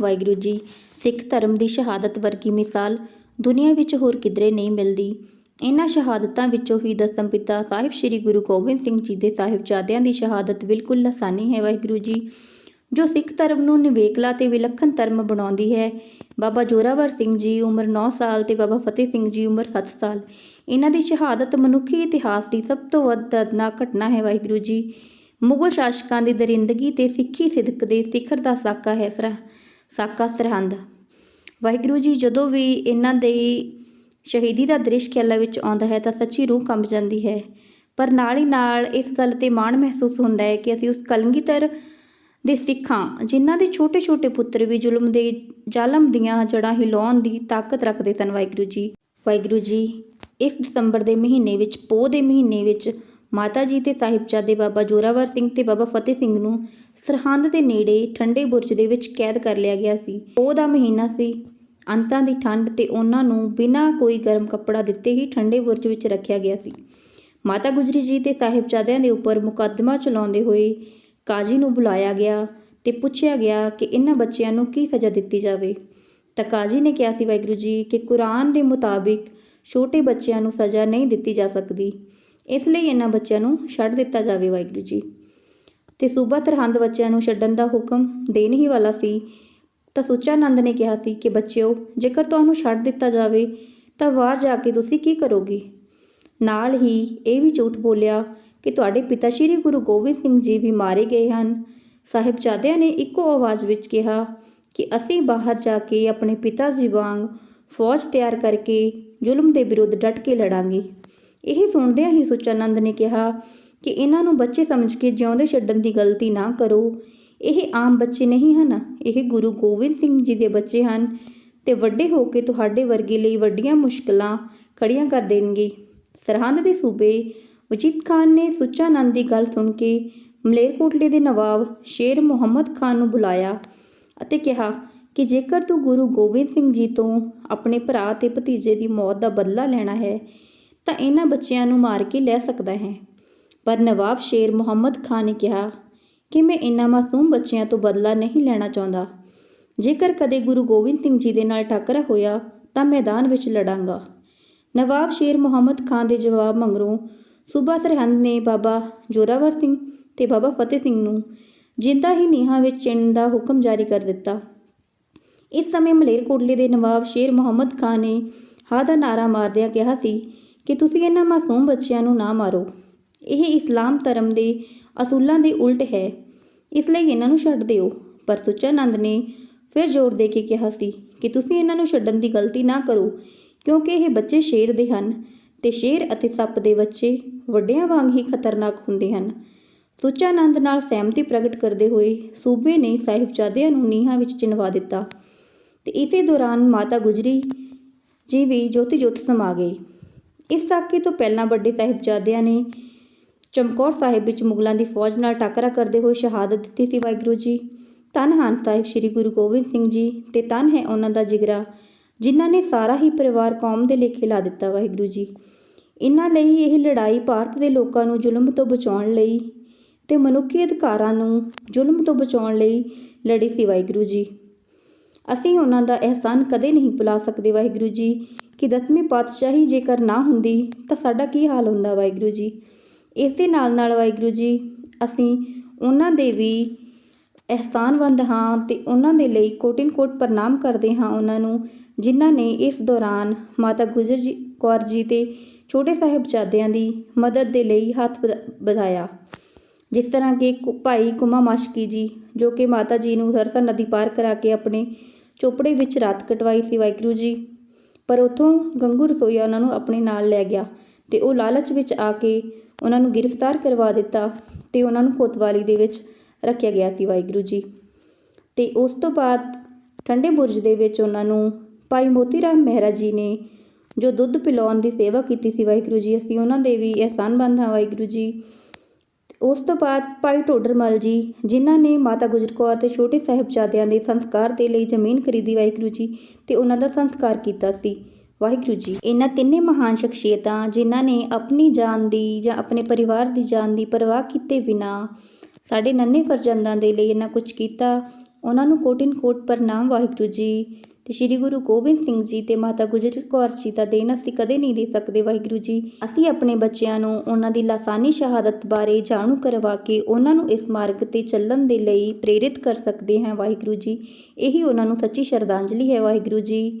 ਵਾਹਿਗੁਰੂ ਜੀ, ਸਿੱਖ ਧਰਮ ਦੀ ਸ਼ਹਾਦਤ ਵਰਗੀ ਮਿਸਾਲ ਦੁਨੀਆ ਵਿੱਚ ਹੋਰ ਕਿਧਰੇ ਨਹੀਂ ਮਿਲਦੀ। ਇਹਨਾਂ ਸ਼ਹਾਦਤਾਂ ਵਿੱਚੋਂ ਹੀ ਦਸਮ ਪਿਤਾ ਸਾਹਿਬ ਸ੍ਰੀ ਗੁਰੂ ਗੋਬਿੰਦ ਸਿੰਘ ਜੀ ਦੇ ਸਾਹਿਬਜ਼ਾਦਿਆਂ ਦੀ ਸ਼ਹਾਦਤ ਬਿਲਕੁਲ ਲਾਸਾਨੀ ਹੈ ਵਾਹਿਗੁਰੂ ਜੀ, ਜੋ ਸਿੱਖ ਧਰਮ ਨੂੰ ਨਿਵੇਕਲਾ ਤੇ ਵਿਲੱਖਣ ਧਰਮ ਬਣਾਉਂਦੀ ਹੈ। ਬਾਬਾ ਜੋਰਾਵਰ ਸਿੰਘ ਜੀ ਉਮਰ 9 ਸਾਲ ਤੇ ਬਾਬਾ ਫਤਿਹ ਸਿੰਘ ਜੀ ਉਮਰ 7 ਸਾਲ। ਇਹਨਾਂ ਦੀ ਸ਼ਹਾਦਤ ਮਨੁੱਖੀ ਇਤਿਹਾਸ ਦੀ ਸਭ ਤੋਂ ਵੱਧ ਦਰਦਨਾਕ ਘਟਨਾ ਹੈ ਵਾਹਿਗੁਰੂ ਜੀ। ਮੁਗਲ ਸ਼ਾਸਕਾਂ ਦੀ ਦਰਿੰਦਗੀ ਤੇ ਸਿੱਖੀ ਸਿਦਕ ਦੇ ਸਿਖਰ ਦਾ ਸਾਕਾ ਹੈ ਸਰਾ। ਸਾਕਾ ਸਰਹੰਦ। ਵਾਹਿਗੁਰੂ ਜੀ, ਜਦੋਂ ਵੀ ਇਹਨਾਂ ਦੇ ਸ਼ਹੀਦੀ ਦਾ ਦ੍ਰਿਸ਼ ਖਿਆਲਾਂ ਵਿੱਚ ਆਉਂਦਾ ਹੈ ਤਾਂ ਸੱਚੀ ਰੂਹ ਕੰਬ ਜਾਂਦੀ ਹੈ। ਪਰ ਨਾਲ ਹੀ ਨਾਲ ਇਸ ਗੱਲ ਤੇ ਮਾਣ ਮਹਿਸੂਸ ਹੁੰਦਾ ਹੈ ਕਿ ਅਸੀਂ ਉਸ ਕਲਗੀਧਰ ਦੇ ਸਿੱਖਾਂ, ਜਿਨ੍ਹਾਂ ਦੇ ਛੋਟੇ-ਛੋਟੇ ਪੁੱਤਰ ਵੀ ਜ਼ੁਲਮ ਦੇ ਜ਼ਾਲਮ ਦੀਆਂ ਜੜ੍ਹਾਂ ਹਿਲਾਉਣ ਦੀ ਤਾਕਤ ਰੱਖਦੇ ਸਨ, ਵਾਹਿਗੁਰੂ ਜੀ। ਵਾਹਿਗੁਰੂ ਜੀ, ਇਸ ਦਸੰਬਰ ਦੇ ਮਹੀਨੇ ਵਿੱਚ, ਪੋਹ ਦੇ ਮਹੀਨੇ ਵਿੱਚ ਮਾਤਾ ਜੀ ਤੇ ਸਾਹਿਬਜ਼ਾਦੇ ਬਾਬਾ ਜੋਰਾਵਰ ਸਿੰਘ ਤੇ ਬਾਬਾ ਫਤਿਹ ਸਿੰਘ ਨੂੰ ਸਰਹੰਦ ਦੇ ਨੇੜੇ ਠੰਡੇ ਬੁਰਜ ਦੇ ਵਿੱਚ ਕੈਦ ਕਰ ਲਿਆ ਗਿਆ ਸੀ। ਉਹ ਦਾ ਮਹੀਨਾ ਸੀ। ਅੰਤਾਂ ਦੀ ਠੰਡ ਤੇ ਉਹਨਾਂ ਨੂੰ ਬਿਨਾਂ ਕੋਈ ਗਰਮ ਕੱਪੜਾ ਦਿੱਤੇ ਹੀ ਠੰਡੇ ਬੁਰਜ ਵਿੱਚ ਰੱਖਿਆ ਗਿਆ ਸੀ। ਮਾਤਾ ਗੁਜਰੀ ਜੀ ਤੇ ਸਾਹਿਬਜ਼ਾਦਿਆਂ ਦੇ ਉੱਪਰ ਮੁਕੱਦਮਾ ਚਲਾਉਂਦੇ ਹੋਏ ਕਾਜ਼ੀ ਨੂੰ ਬੁਲਾਇਆ ਗਿਆ ਤੇ ਪੁੱਛਿਆ ਗਿਆ ਕਿ ਇਹਨਾਂ ਬੱਚਿਆਂ ਨੂੰ ਕੀ ਸਜ਼ਾ ਦਿੱਤੀ ਜਾਵੇ। ਤਾਂ ਕਾਜ਼ੀ ਨੇ ਕਿਹਾ ਸੀ, ਵਾਹਿਗੁਰੂ ਜੀ, ਕਿ ਕੁਰਾਨ ਦੇ ਮੁਤਾਬਿਕ ਛੋਟੇ ਬੱਚਿਆਂ ਨੂੰ ਸਜ਼ਾ ਨਹੀਂ ਦਿੱਤੀ ਜਾ ਸਕਦੀ। ਇਸ ਲਈ ਇਹਨਾਂ ਬੱਚਿਆਂ ਨੂੰ ਛੱਡ ਦਿੱਤਾ ਜਾਵੇ, ਵਾਹਿਗੁਰੂ ਜੀ। ਤੇ ਸੂਬਾ ਸਰਹੰਦ ਬੱਚਿਆਂ ਨੂੰ ਛੱਡਣ ਦਾ ਹੁਕਮ ਦੇਣ ਹੀ ਵਾਲਾ ਸੀ। ਤਾਂ ਸੁੱਚਾਨੰਦ ਨੇ ਕਿਹਾ ਸੀ ਕਿ, ਬੱਚਿਓ, ਜੇਕਰ ਤੁਹਾਨੂੰ ਛੱਡ ਦਿੱਤਾ ਜਾਵੇ, ਤਾਂ ਬਾਹਰ ਜਾ ਕੇ ਤੁਸੀਂ ਕੀ ਕਰੋਗੇ? ਨਾਲ ਹੀ ਇਹ ਵੀ ਝੂਠ ਬੋਲਿਆ ਕਿ ਤੁਹਾਡੇ ਪਿਤਾ ਸ਼੍ਰੀ ਗੁਰੂ ਗੋਬਿੰਦ ਸਿੰਘ ਜੀ ਵੀ ਮਾਰੇ ਗਏ ਹਨ। ਸਾਹਿਬਜ਼ਾਦਿਆਂ ਨੇ ਇੱਕੋ ਆਵਾਜ਼ ਵਿੱਚ ਕਿਹਾ ਕਿ, ਅਸੀਂ ਬਾਹਰ ਜਾ ਕੇ ਆਪਣੇ ਪਿਤਾ ਜੀ ਵਾਂਗ ਫੌਜ ਤਿਆਰ ਕਰਕੇ ਜ਼ੁਲਮ ਦੇ ਵਿਰੁੱਧ ਡਟ ਕੇ ਲੜਾਂਗੇ। ਇਹ ਸੁਣਦਿਆਂ ਹੀ ਸੁਚਾਨੰਦ ਨੇ ਕਿਹਾ ਕਿ ਇਹਨਾਂ ਨੂੰ ਬੱਚੇ ਸਮਝ ਕੇ ਜਿਉਂਦੇ ਛੱਡਣ ਦੀ ਗਲਤੀ ਨਾ ਕਰੋ। ਇਹ ਆਮ ਬੱਚੇ ਨਹੀਂ ਹਨ। ਇਹ ਗੁਰੂ ਗੋਬਿੰਦ ਸਿੰਘ ਜੀ ਦੇ ਬੱਚੇ ਹਨ ਤੇ ਵੱਡੇ ਹੋ ਕੇ ਤੁਹਾਡੇ ਵਰਗੇ ਲਈ ਵੱਡੀਆਂ ਮੁਸ਼ਕਲਾਂ ਖੜੀਆਂ ਕਰ ਦੇਣਗੇ। ਸਰਹੰਦ ਦੇ ਸੂਬੇ ਵਜੀਦ ਖਾਨ ਨੇ ਸੁੱਚਾਨੰਦ ਦੀ ਗੱਲ ਸੁਣ ਕੇ ਮਲੇਰਕੋਟਲੇ ਦੇ ਨਵਾਬ ਸ਼ੇਰ ਮੁਹੰਮਦ ਖਾਨ ਨੂੰ ਬੁਲਾਇਆ ਅਤੇ ਕਿਹਾ ਕਿ ਜੇਕਰ ਤੂੰ ਗੁਰੂ ਗੋਬਿੰਦ ਸਿੰਘ ਜੀ ਤੋਂ ਆਪਣੇ ਭਰਾ ਤੇ ਭਤੀਜੇ ਦੀ ਮੌਤ ਦਾ ਬਦਲਾ ਲੈਣਾ ਹੈ, ਤਾਂ ਇਹਨਾਂ ਬੱਚਿਆਂ ਨੂੰ ਮਾਰ ਕੇ ਲੈ ਸਕਦਾ ਹੈ। ਪਰ ਨਵਾਬ ਸ਼ੇਰ ਮੁਹੰਮਦ ਖਾਨ ਨੇ ਕਿਹਾ ਕਿ ਮੈਂ ਇਹਨਾਂ ਮਾਸੂਮ ਬੱਚਿਆਂ ਤੋਂ ਬਦਲਾ ਨਹੀਂ ਲੈਣਾ ਚਾਹੁੰਦਾ। ਜੇਕਰ ਕਦੇ ਗੁਰੂ ਗੋਬਿੰਦ ਸਿੰਘ ਜੀ ਦੇ ਨਾਲ ਟੱਕਰ ਹੋਇਆ ਤਾਂ ਮੈਦਾਨ ਵਿੱਚ ਲੜਾਂਗਾ। ਨਵਾਬ ਸ਼ੇਰ ਮੁਹੰਮਦ ਖਾਨ ਦੇ ਜਵਾਬ ਮੰਗਰੋਂ ਸੂਬਾ ਸਰਹੰਦ ਨੇ ਬਾਬਾ ਜੋਰਾਵਰ ਸਿੰਘ ਤੇ ਬਾਬਾ ਫਤਿਹ ਸਿੰਘ ਨੂੰ ਜਿੰਦਾ ਹੀ ਨੀਹਾਂ ਵਿੱਚ ਚਿਣਨ ਦਾ ਹੁਕਮ ਜਾਰੀ ਕਰ ਦਿੱਤਾ। ਇਸ ਸਮੇਂ ਮਲੇਰਕੋਟਲੇ ਦੇ ਨਵਾਬ ਸ਼ੇਰ ਮੁਹੰਮਦ ਖਾਨ ਨੇ ਹਾਂ ਦਾ ਨਾਰਾ ਮਾਰਦਿਆਂ ਕਿਹਾ ਸੀ ਕਿ ਤੁਸੀਂ ਇਹਨਾਂ ਮਾਸੂਮ ਬੱਚਿਆਂ ਨੂੰ ਨਾ ਮਾਰੋ। ਇਹ ਇਸਲਾਮ ਧਰਮ ਦੇ ਅਸੂਲਾਂ ਦੇ ਉਲਟ ਹੈ। ਇਸ ਲਈ ਇਹਨਾਂ ਨੂੰ ਛੱਡ ਦਿਓ। ਪਰ ਸੁਚਾਨੰਦ ਨੇ ਫਿਰ ਜ਼ੋਰ ਦੇ ਕੇ ਕਿਹਾ ਸੀ ਕਿ ਤੁਸੀਂ ਇਹਨਾਂ ਨੂੰ ਛੱਡਣ ਦੀ ਗਲਤੀ ਨਾ ਕਰੋ, ਕਿਉਂਕਿ ਇਹ ਬੱਚੇ ਸ਼ੇਰ ਦੇ ਹਨ ਤੇ ਸ਼ੇਰ ਅਤੇ ਸੱਪ ਦੇ ਬੱਚੇ ਵੱਡਿਆਂ ਵਾਂਗ ਹੀ ਖਤਰਨਾਕ ਹੁੰਦੇ ਹਨ। ਸੁਚਾਨੰਦ ਨਾਲ ਸਹਿਮਤੀ ਪ੍ਰਗਟ ਕਰਦੇ ਹੋਏ ਸੂਬੇ ਨੇ ਸਾਹਿਬਜ਼ਾਦਿਆਂ ਨੂੰ ਨੀਹਾਂ ਵਿੱਚ ਚਿਣਵਾ ਦਿੱਤਾ ਤੇ ਇਸੇ ਦੌਰਾਨ ਮਾਤਾ ਗੁਜਰੀ ਜੀ ਵੀ ਜੋਤੀ ਜੋਤ ਸਮਾ ਗਈ ਇਸ ਸਾਕੇ ਤੋਂ ਪਹਿਲਾਂ ਵੱਡੇ ਸਾਹਿਬਜ਼ਾਦਿਆਂ ਨੇ ਚਮਕੌਰ ਸਾਹਿਬ ਵਿੱਚ ਮੁਗਲਾਂ ਦੀ ਫੌਜ ਨਾਲ ਟਾਕਰਾ ਕਰਦੇ ਹੋਏ ਸ਼ਹਾਦਤ ਦਿੱਤੀ ਸੀ ਵਾਹਿਗੁਰੂ ਜੀ। ਧੰਨ ਹਨ ਸਾਹਿਬ ਸ੍ਰੀ ਗੁਰੂ ਗੋਬਿੰਦ ਸਿੰਘ ਜੀ ਤੇ ਧੰਨ ਹੈ ਉਹਨਾਂ ਦਾ ਜਿਗਰਾ, ਜਿਨ੍ਹਾਂ ਨੇ ਸਾਰਾ ਹੀ ਪਰਿਵਾਰ ਕੌਮ ਦੇ ਲੇਖੇ ਲਾ ਦਿੱਤਾ ਵਾਹਿਗੁਰੂ ਜੀ। ਇਹਨਾਂ ਲਈ ਇਹ ਲੜਾਈ ਭਾਰਤ ਦੇ ਲੋਕਾਂ ਨੂੰ ਜ਼ੁਲਮ ਤੋਂ ਬਚਾਉਣ ਲਈ ਤੇ ਮਨੁੱਖੀ ਅਧਿਕਾਰਾਂ ਨੂੰ ਜ਼ੁਲਮ ਤੋਂ ਬਚਾਉਣ ਲਈ ਲੜੀ ਸੀ ਵਾਹਿਗੁਰੂ ਜੀ। ਅਸੀਂ ਉਹਨਾਂ ਦਾ ਅਹਿਸਾਨ ਕਦੇ ਨਹੀਂ ਭੁਲਾ ਸਕਦੇ ਵਾਹਿਗੁਰੂ ਜੀ ਕਿ ਦਸਵੀਂ ਪਾਤਸ਼ਾਹੀ ਜੇਕਰ ਨਾ ਹੁੰਦੀ ਤਾਂ ਸਾਡਾ ਕੀ ਹਾਲ ਹੁੰਦਾ ਵਾਹਿਗੁਰੂ ਜੀ। ਇਸ ਦੇ ਨਾਲ ਨਾਲ ਵਾਹਿਗੁਰੂ ਜੀ, ਅਸੀਂ ਉਹਨਾਂ ਦੇ ਵੀ ਅਹਿਸਾਨਵੰਦ ਹਾਂ ਅਤੇ ਉਹਨਾਂ ਦੇ ਲਈ ਕੋਟਿਨ ਕੋਟ ਪ੍ਰਣਾਮ ਕਰਦੇ ਹਾਂ ਉਹਨਾਂ ਨੂੰ, ਜਿਨ੍ਹਾਂ ਨੇ ਇਸ ਦੌਰਾਨ ਮਾਤਾ ਗੁਜਰ ਜੀ ਕੌਰ ਜੀ ਤੇ ਛੋਟੇ ਸਾਹਿਬਜ਼ਾਦਿਆਂ ਦੀ ਮਦਦ ਦੇ ਲਈ ਹੱਥ ਵਧ- ਵਧਾਇਆ। ਜਿਸ ਤਰ੍ਹਾਂ ਕਿ ਕੁ- ਭਾਈ ਕੁਮਾ ਮਾਸ਼ਕੀ ਜੀ, ਜੋ ਕਿ ਮਾਤਾ ਜੀ ਨੂੰ ਸਰਸਾ ਨਦੀ ਪਾਰ ਕਰਾ ਕੇ ਆਪਣੇ ਚੋਪੜੇ ਵਿੱਚ ਰਾਤ ਕਟਵਾਈ ਸੀ ਵਾਹਿਗੁਰੂ ਜੀ, ਪਰ ਉਥੋਂ ਗੰਗੂ ਰਸੋਈਆ ਉਹਨਾਂ ਨੂੰ ਆਪਣੇ ਨਾਲ ਲੈ ਗਿਆ ਤੇ ਉਹ ਲਾਲਚ ਵਿੱਚ ਆ ਕੇ ਉਹਨਾਂ ਨੂੰ ਗ੍ਰਿਫਤਾਰ ਕਰਵਾ ਦਿੱਤਾ ਤੇ ਉਹਨਾਂ ਨੂੰ ਕੋਤਵਾਲੀ ਦੇ ਵਿੱਚ ਰੱਖਿਆ ਗਿਆ ਸੀ ਵਾਹਿਗੁਰੂ ਜੀ। ਤੇ ਉਸ ਤੋਂ ਬਾਅਦ ਠੰਡੇ ਬੁਰਜ ਦੇ ਵਿੱਚ ਉਹਨਾਂ ਨੂੰ ਭਾਈ ਮੋਤੀ ਰਾਮ ਮਹਿਰਾ ਜੀ ਨੇ ਜੋ ਦੁੱਧ ਪਿਲਾਉਣ ਦੀ ਸੇਵਾ ਕੀਤੀ ਸੀ ਵਾਹਿਗੁਰੂ ਜੀ, ਅਸੀਂ ਉਹਨਾਂ ਦੇ ਵੀ ਅਹਿਸਾਨ ਬੰਦ ਹਾਂ ਵਾਹਿਗੁਰੂ ਜੀ। ਉਸ ਤੋਂ ਬਾਅਦ ਭਾਈ ਟੋਡਰਮਲ ਜੀ, ਜਿਨ੍ਹਾਂ ਨੇ ਮਾਤਾ ਗੁਜਰ ਕੌਰ ਤੇ ਛੋਟੇ ਸਾਹਿਬਜ਼ਾਦਿਆਂ ਦੇ ਸੰਸਕਾਰ ਦੇ ਲਈ ਜ਼ਮੀਨ ਖਰੀਦੀ ਵਾਹਿਗੁਰੂ ਜੀ, ਤੇ ਉਹਨਾਂ ਦਾ ਸੰਸਕਾਰ ਕੀਤਾ ਸੀ। ਵਾਹਿਗੁਰੂ ਜੀ, ਇਹਨਾਂ ਤਿੰਨੇ ਮਹਾਨ ਸ਼ਖਸੀਅਤਾਂ ਜਿਨ੍ਹਾਂ ਨੇ ਆਪਣੀ ਜਾਨ ਦੀ ਜਾਂ ਆਪਣੇ ਪਰਿਵਾਰ ਦੀ ਜਾਨ ਦੀ ਪਰਵਾਹ ਕੀਤੇ ਬਿਨਾ ਸਾਡੇ ਨੰਨੇ ਫਰਜ਼ੰਦਾਂ ਦੇ ਲਈ ਇਹਨਾਂ ਕੁਝ ਕੀਤਾ, ਉਹਨਾਂ ਨੂੰ ਕੋਟਿਨ ਕੋਟ ਪ੍ਰਣਾਮ ਵਾਹਿਗੁਰੂ ਜੀ ਤੇ ਸ੍ਰੀ ਗੁਰੂ ਗੋਬਿੰਦ ਸਿੰਘ ਜੀ ਤੇ ਮਾਤਾ ਗੁਜਰ ਕੌਰ ਜੀ ਦਾ ਦੇਣ ਅਸੀਂ ਕਦੇ ਨਹੀਂ ਦੇ ਸਕਦੇ ਵਾਹਿਗੁਰੂ ਜੀ। ਅਸੀਂ ਆਪਣੇ ਬੱਚਿਆਂ ਨੂੰ ਉਹਨਾਂ ਦੀ ਲਾਸਾਨੀ ਸ਼ਹਾਦਤ ਬਾਰੇ ਜਾਣੂ ਕਰਵਾ ਕੇ ਉਹਨਾਂ ਨੂੰ ਇਸ ਮਾਰਗ ਤੇ ਚੱਲਣ ਦੇ ਲਈ ਪ੍ਰੇਰਿਤ ਕਰ ਸਕਦੇ ਹਾਂ ਵਾਹਿਗੁਰੂ ਜੀ। ਇਹੀ ਉਹਨਾਂ ਨੂੰ ਸੱਚੀ ਸ਼ਰਧਾਂਜਲੀ ਹੈ ਵਾਹਿਗੁਰੂ ਜੀ।